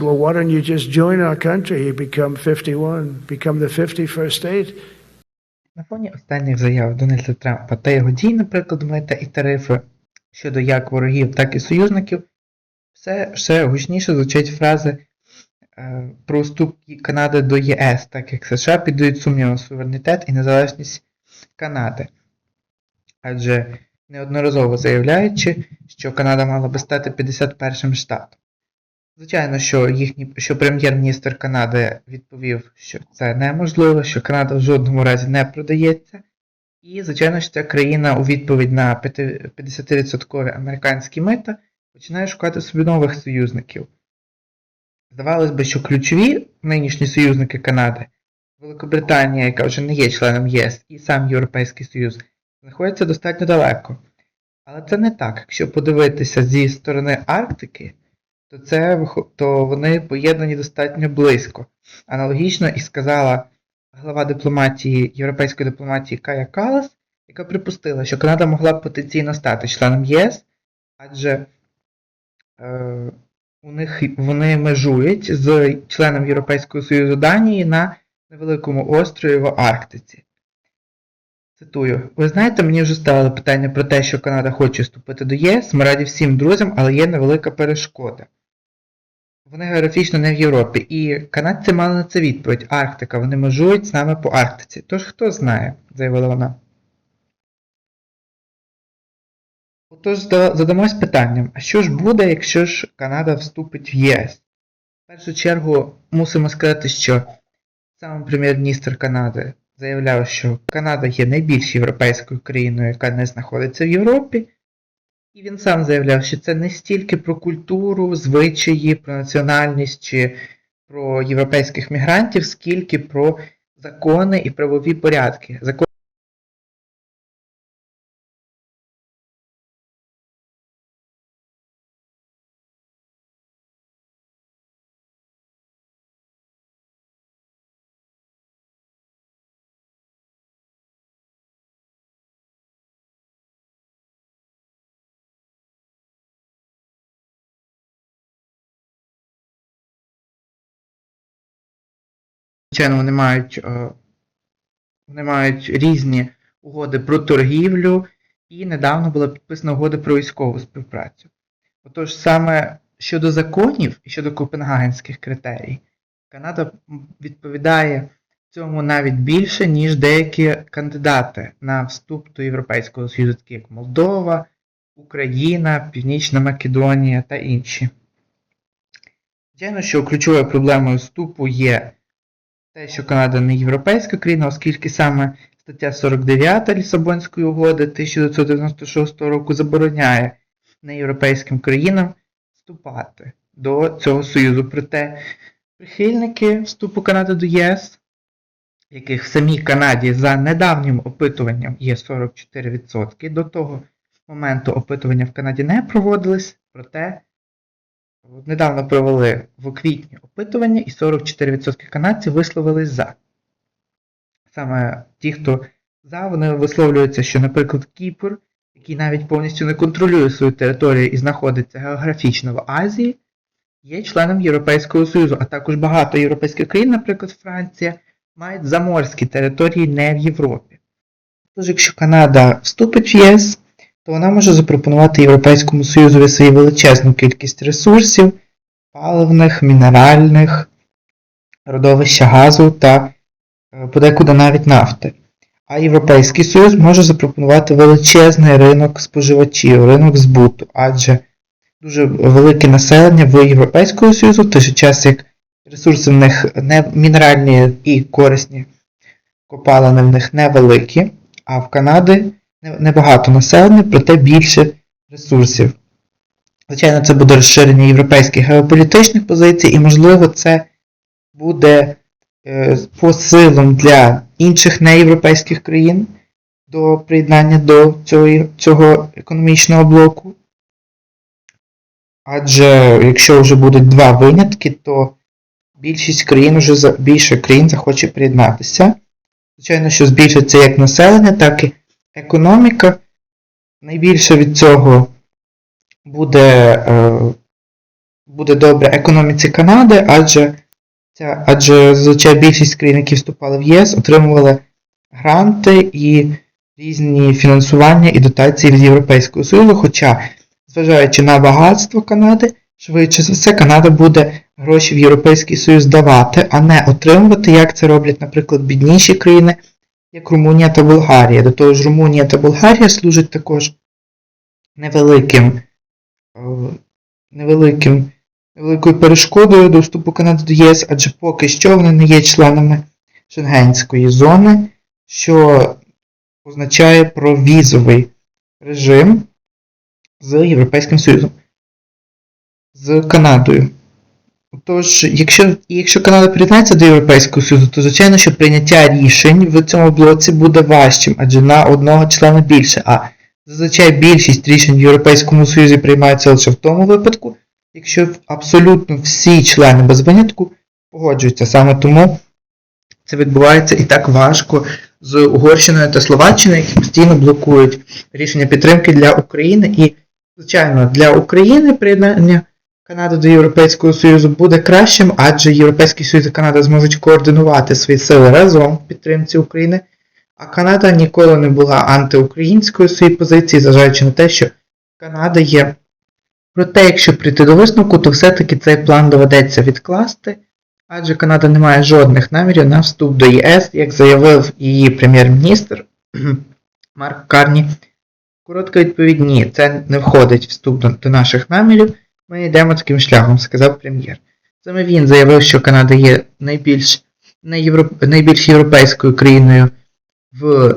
Well, why don't you just join our country? You become 51, become the 51st state. На фоні останніх заяв Дональда Трампа та його дій, наприклад, мита і тарифи щодо як ворогів, так і союзників, все ще гучніше звучать фрази е, про вступ Канади до ЄС, так як США піддають сумніву суверенітет і незалежність Канади. Адже неодноразово заявляючи, що Канада мала би стати 51 штатом. Звичайно, що їхній що прем'єр-міністр Канади відповів, що це неможливо, що Канада в жодному разі не продається. І, звичайно, що ця країна у відповідь на 50% американські мита починає шукати собі нових союзників. Здавалось би, що ключові нинішні союзники Канади, Великобританія, яка вже не є членом ЄС, і сам Європейський Союз, знаходяться достатньо далеко. Але це не так. Якщо подивитися зі сторони Арктики, то це то вони поєднані достатньо близько. Аналогічно і сказала глава дипломатії європейської дипломатії Кая Калас, яка припустила, що Канада могла б потенційно стати членом ЄС, адже е, у них вони межують з членом Європейського Союзу Данії на невеликому острові в Арктиці. Цитую: Ви знаєте, мені вже ставили питання про те, що Канада хоче вступити до ЄС. Ми раді всім друзям, але є невелика перешкода. Вони географічно не в Європі, і канадці мали на це відповідь Арктика, вони межують з нами по Арктиці. Тож хто знає, заявила вона. Отож, задамось питанням, а що ж буде, якщо ж Канада вступить в ЄС? В першу чергу мусимо сказати, що сам прем'єр-міністр Канади заявляв, що Канада є найбільш європейською країною, яка не знаходиться в Європі. І він сам заявляв, що це не стільки про культуру, звичаї, про національність чи про європейських мігрантів, скільки про закони і правові порядки. Звичайно, вони мають, е, вони мають різні угоди про торгівлю, і недавно була підписана угода про військову співпрацю. Отож, саме щодо законів і щодо копенгагенських критерій, Канада відповідає цьому навіть більше, ніж деякі кандидати на вступ до Європейського Союзу, такі як Молдова, Україна, Північна Македонія та інші. Звичайно, що ключовою проблемою вступу є те, що Канада не європейська країна, оскільки саме стаття 49 Лісабонської угоди 1996 року забороняє неєвропейським країнам вступати до цього союзу. Проте прихильники вступу Канади до ЄС, яких в самій Канаді за недавнім опитуванням є 44%, до того моменту опитування в Канаді не проводились, проте Недавно провели в квітні опитування, і 44% канадців висловились за. Саме ті, хто за, вони висловлюються, що, наприклад, Кіпр, який навіть повністю не контролює свою територію і знаходиться географічно в Азії, є членом Європейського Союзу, а також багато європейських країн, наприклад, Франція, мають заморські території не в Європі. Тож, якщо Канада вступить в ЄС, то вона може запропонувати Європейському Союзові свою величезну кількість ресурсів, паливних, мінеральних, родовища газу та е, подекуди навіть нафти. А Європейський Союз може запропонувати величезний ринок споживачів, ринок збуту, адже дуже велике населення в Європейського Союзу, в той же час як ресурси в них не мінеральні і корисні копалини в них невеликі, а в Канаді не- небагато населення, проте більше ресурсів. Звичайно, це буде розширення європейських геополітичних позицій, і, можливо, це буде е, посилом для інших неєвропейських країн до приєднання до цього, цього економічного блоку. Адже якщо вже будуть два винятки, то більшість країн вже більше країн захоче приєднатися. Звичайно, що збільшиться як населення, так і економіка. Найбільше від цього буде, е, буде добре економіці Канади, адже, ця, адже зазвичай більшість країн, які вступали в єС, отримували гранти і різні фінансування і дотації від Європейського Союзу. Хоча, зважаючи на багатство Канади, швидше за все, Канада буде гроші в Європейський Союз давати, а не отримувати, як це роблять, наприклад, бідніші країни, як Румунія та Болгарія. До того ж, Румунія та Болгарія служать також невеликим, е, невеликим, невеликою перешкодою до вступу Канади до ЄС, адже поки що вони не є членами Шенгенської зони, що означає про візовий режим з Європейським Союзом, з Канадою. Тож, якщо, якщо Канада приєднається до Європейського Союзу, то звичайно, що прийняття рішень в цьому блоці буде важчим, адже на одного члена більше. А зазвичай більшість рішень в Європейському Союзі приймаються лише в тому випадку, якщо абсолютно всі члени без винятку погоджуються. Саме тому це відбувається і так важко з Угорщиною та Словаччиною, які постійно блокують рішення підтримки для України. І, звичайно, для України приєднання Канади до Європейського Союзу буде кращим, адже Європейський Союз і Канада зможуть координувати свої сили разом в підтримці України. А Канада ніколи не була антиукраїнською своїй позиції, зважаючи на те, що Канада є. Проте, якщо прийти до висновку, то все-таки цей план доведеться відкласти, адже Канада не має жодних намірів на вступ до ЄС, як заявив її прем'єр-міністр Марк Карні. Коротка відповідь ні, це не входить вступ до наших намірів. Ми йдемо таким шляхом, сказав прем'єр. Саме він заявив, що Канада є найбільш, найєвроп... найбільш європейською країною в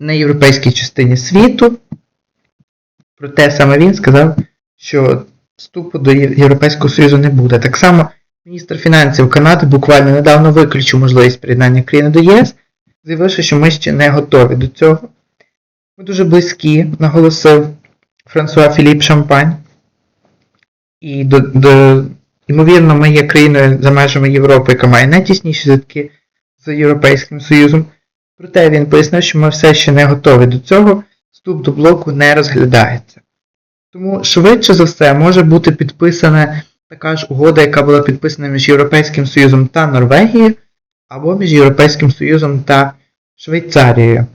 неєвропейській частині світу. Проте саме він сказав, що вступу до Європейського Союзу не буде. Так само міністр фінансів Канади буквально недавно виключив можливість приєднання країни до ЄС, заявивши, що ми ще не готові до цього. Ми дуже близькі, наголосив Франсуа Філіп Шампань. І до, до, ймовірно, ми є країною за межами Європи, яка має найтісніші зв'язки з Європейським Союзом. Проте він пояснив, що ми все ще не готові до цього, вступ до блоку не розглядається. Тому швидше за все може бути підписана така ж угода, яка була підписана між Європейським Союзом та Норвегією, або між Європейським Союзом та Швейцарією.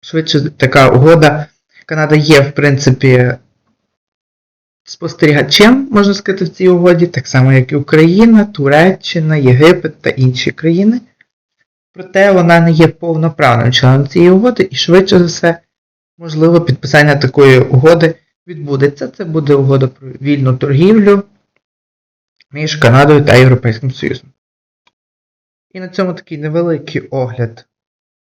Швидше така угода. Канада є, в принципі, спостерігачем, можна сказати, в цій угоді, так само, як і Україна, Туреччина, Єгипет та інші країни. Проте вона не є повноправним членом цієї угоди, і швидше за все, можливо, підписання такої угоди відбудеться. Це буде угода про вільну торгівлю між Канадою та Європейським Союзом. І на цьому такий невеликий огляд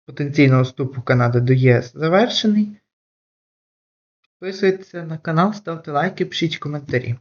потенційного вступу Канади до ЄС завершений. Підписуйтесь на канал, ставте лайки, пишіть коментарі.